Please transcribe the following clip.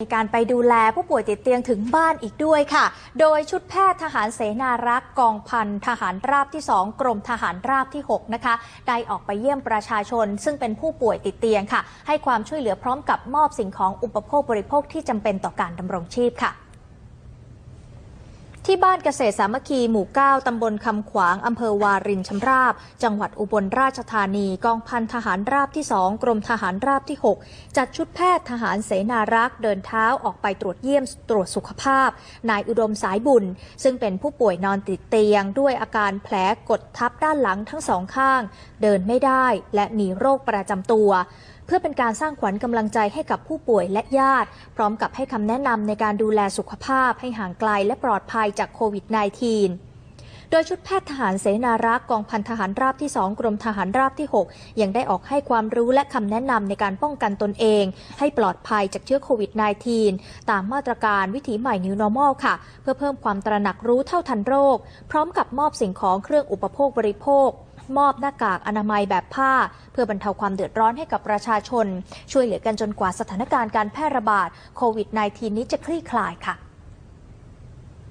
มีการไปดูแลผู้ป่วยติดเตียงถึงบ้านอีกด้วยค่ะ โดยชุดแพทย์ทหารเสนารักษ์กองพันทหารราบที่ 2 กรมทหารราบที่ 6 นะคะ ได้ออกไปเยี่ยมประชาชน ซึ่งเป็นผู้ป่วยติดเตียงค่ะ ให้ความช่วยเหลือพร้อมกับมอบสิ่งของอุปโภคบริโภคที่จำเป็นต่อการดำรงชีพค่ะ ที่บ้านเกษตรสามัคคีหมู่ 9 ตำบลคำขวาง อำเภอวารินชำราบ จังหวัดอุบลราชธานี กองพันทหารราบที่ 2 กรมทหารราบที่ 6 จัดชุดแพทย์ทหารเสนารักษ์ เดินเท้าออกไปตรวจเยี่ยมตรวจสุขภาพ นายอุดมสายบุญ ซึ่งเป็นผู้ป่วยนอนติดเตียง ด้วยอาการแผลกดทับด้านหลังทั้งสองข้าง เดินไม่ได้ และมีโรคประจำตัว พื่อเป็นการสร้างขวัญกำลังใจให้กับผู้ป่วยและญาติ พร้อมกับให้คำแนะนำในการดูแลสุขภาพให้ห่างไกลและปลอดภัยจากโควิด -19 โดยชุดแพทย์ทหารเสนารักษ์กองพันทหารราบที่ 2 กรมทหารราบที่ 6 ยังได้ออกให้ความรู้และคำแนะนำในการป้องกันตนเอง ให้ปลอดภัยจากเชื้อโควิด -19 ตามมาตรการวิถีใหม่ New Normal ค่ะ เพื่อเพิ่มความตระหนักรู้เท่าทันโรค พร้อมกับมอบสิ่งของเครื่องอุปโภคบริโภค มอบหน้ากากอนามัยแบบผ้า เพื่อบรรเทาความเดือดร้อนให้กับประชาชน ช่วยเหลือกันจนกว่าสถานการณ์การแพร่ระบาดโควิด -19 นี้จะคลี่คลายค่ะ